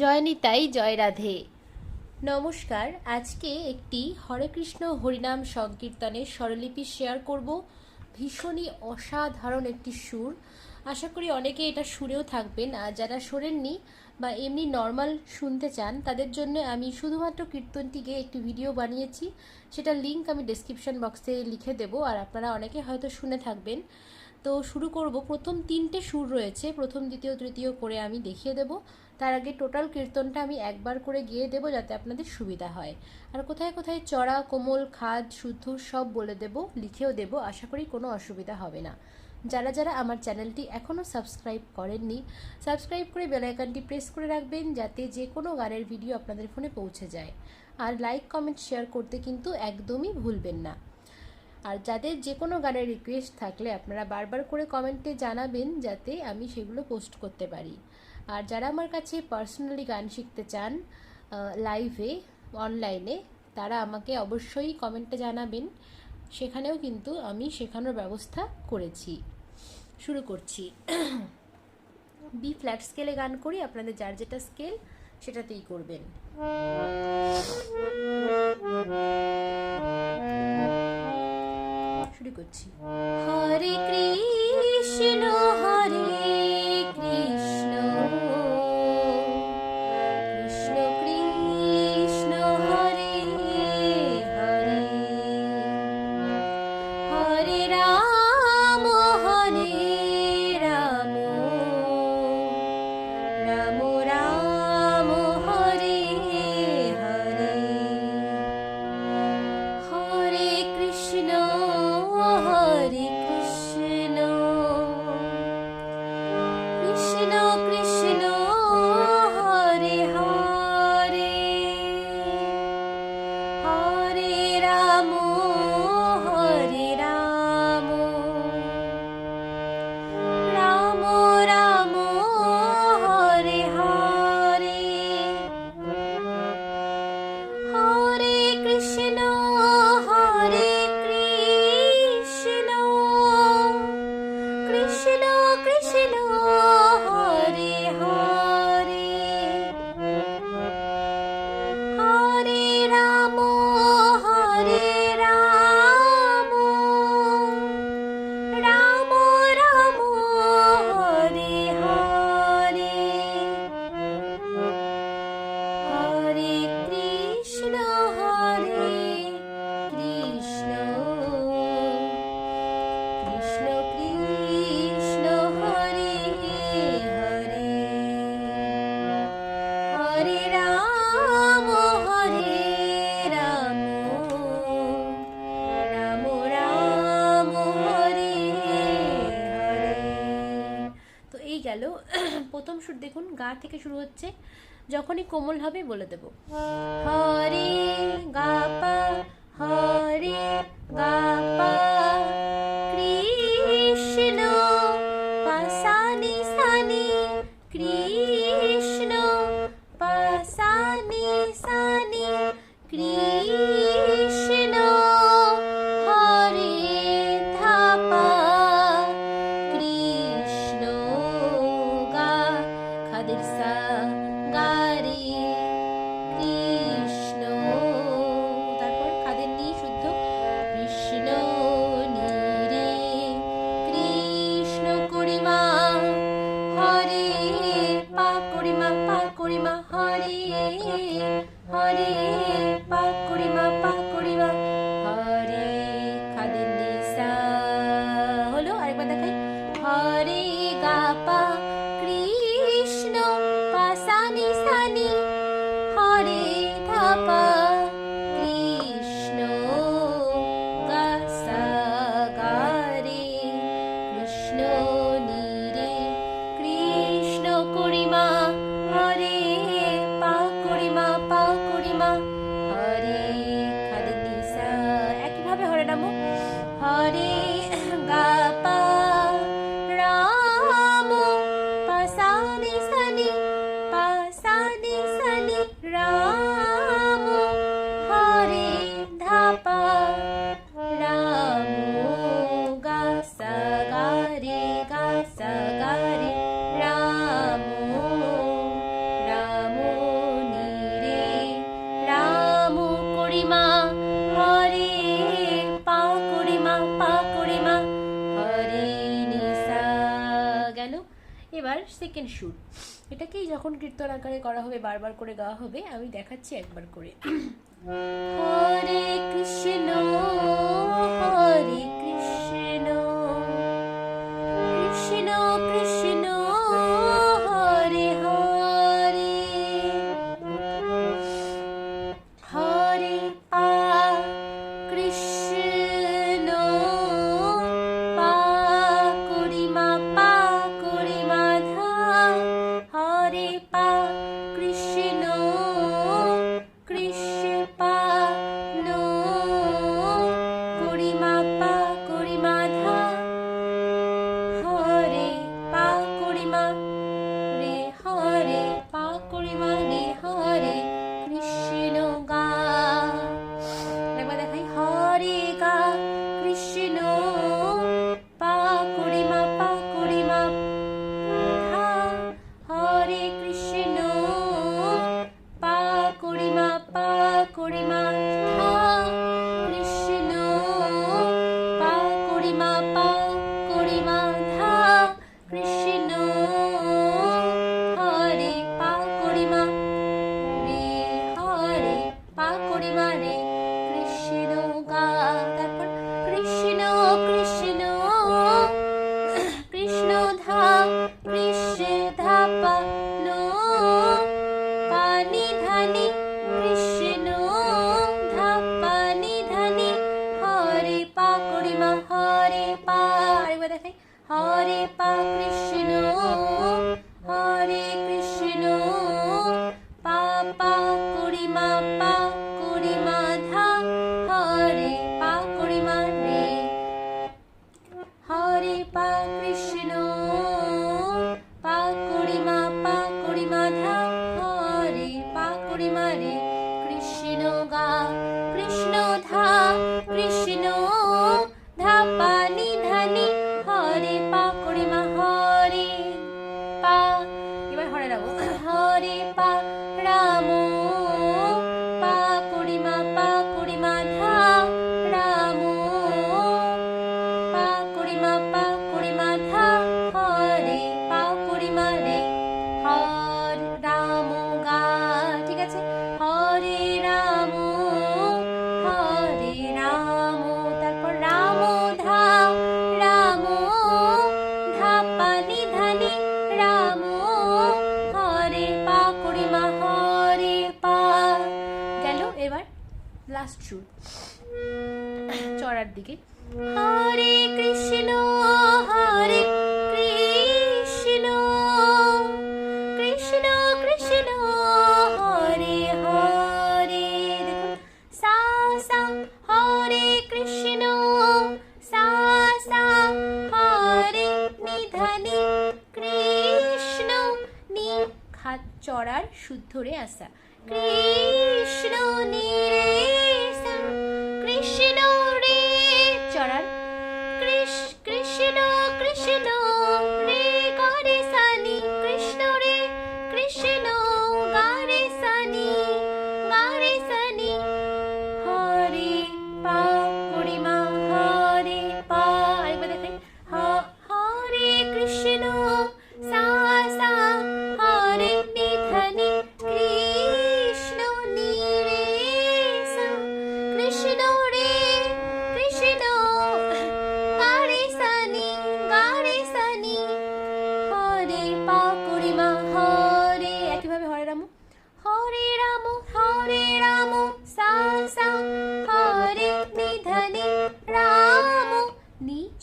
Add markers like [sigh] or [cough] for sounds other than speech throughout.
জয় নিতাই জয় রাধে নমস্কার, আজকে একটি হরে কৃষ্ণ হরিনাম সংকীর্তনের স্বরলিপি শেয়ার করব। ভীষণই অসাধারণ একটি সুর। আশা করি অনেকে এটা সুরেও থাকবেন, আর যারা শোনেননি বা এমনি নর্মাল শুনতে চান, তাদের জন্য আমি শুধুমাত্র কীর্তনটিকে একটি ভিডিও বানিয়েছি। সেটা লিংক আমি ডেসক্রিপশন বক্সে লিখে দেবো, আর আপনারা অনেকে হয়তো শুনে থাকবেন। তো শুরু করব। প্রথম তিনটে সুর রয়েছে। প্রথম, দ্বিতীয়, তৃতীয় করে আমি দেখিয়ে দেব। তার আগে টোটাল কীর্তনটা আমি একবার করে গিয়ে দেবো যাতে আপনাদের সুবিধা হয়। আর কোথায় কোথায় চড়া, কোমল, খাদ, শুদ্ধ সব বলে দেব, লিখেও দেব, আশা করি কোনো অসুবিধা হবে না। যারা যারা আমার চ্যানেলটি এখনও সাবস্ক্রাইব করেননি, সাবস্ক্রাইব করে বেলাইকানটি প্রেস করে রাখবেন যাতে যে কোনো গানের ভিডিও আপনাদের ফোনে পৌঁছে যায়। আর লাইক, কমেন্ট, শেয়ার করতে কিন্তু একদমই ভুলবেন না। আর যাদের যে কোনো গানের রিকোয়েস্ট থাকলে আপনারা বারবার করে কমেন্টে জানাবেন যাতে আমি সেগুলো পোস্ট করতে পারি। আর যারা আমার কাছে পার্সোনালি গান শিখতে চান লাইভে অনলাইনে তারা আমাকে অবশ্যই কমেন্টে জানাবেন। সেখানেও কিন্তু আমি শেখানোর ব্যবস্থা করেছি। শুরু করছি। বি ফ্ল্যাট স্কেলে গান করি, আপনাদের যার যেটা স্কেল সেটাতেই করবেন। করছি। গেল। প্রথম সুর দেখুন, গা থেকে শুরু হচ্ছে। যখনই কোমল হবে বলে দেব। হরে গা পা হরে তার সেকেন্ড সুর এটাকেই যখন কীর্তন আকারে করা হবে, বারবার করে গাওয়া হবে, আমি দেখাচ্ছি একবার করে। Hare Krishna. prishit Krishna. Last সুর [sniffs] চড়ার দিকে। হরে কৃষ্ণ হরে কৃষ্ণ কৃষ্ণ কৃষ্ণ, হরে হরে। দেখুন, সা সা, হরে কৃষ্ণ, সা সা, হরে নিধানি কৃষ্ণ নি খাত চড়ার শুদ্ধরে আসা। কৃষ্ণ নিরে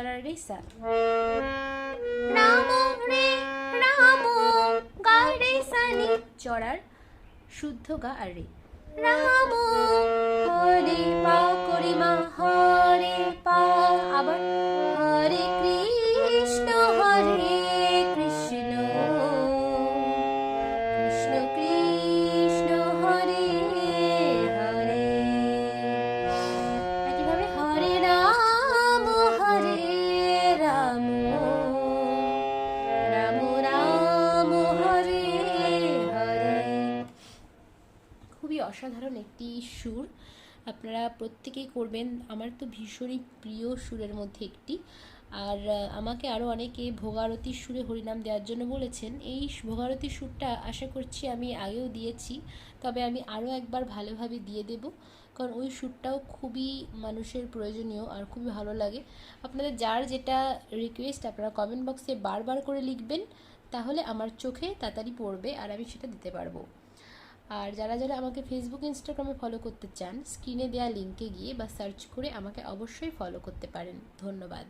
সরা রে চড়ার শুদ্ধ গা আর রে। রাম হরে পা করিমা হরে পা। আবার অসাধারণ একটি সুর। আপনারা প্রত্যেকেই করবেন। আমার তো ভীষণই প্রিয় সুরের মধ্যে একটি। আর আমাকে আরও অনেকে ভোগারতির সুরে হরিনাম দেওয়ার জন্য বলেছেন। এই ভোগারতির সুরটা আশা করছি আমি আগেও দিয়েছি, তবে আমি আরও একবার ভালোভাবে দিয়ে দেব। কারণ ওই সুরটাও খুবই মানুষের প্রয়োজনীয় আর খুবই ভালো লাগে। আপনাদের যার যেটা রিকোয়েস্ট আপনারা কমেন্ট বক্সে বারবার করে লিখবেন, তাহলে আমার চোখে তাড়াতাড়ি পড়বে আর আমি সেটা দিতে পারব। আর যারা যারা আমাকে ফেসবুক ইনস্টাগ্রামে ফলো করতে চান স্ক্রিনে দেওয়া লিঙ্কে গিয়ে বা সার্চ করে আমাকে অবশ্যই ফলো করতে পারেন। ধন্যবাদ।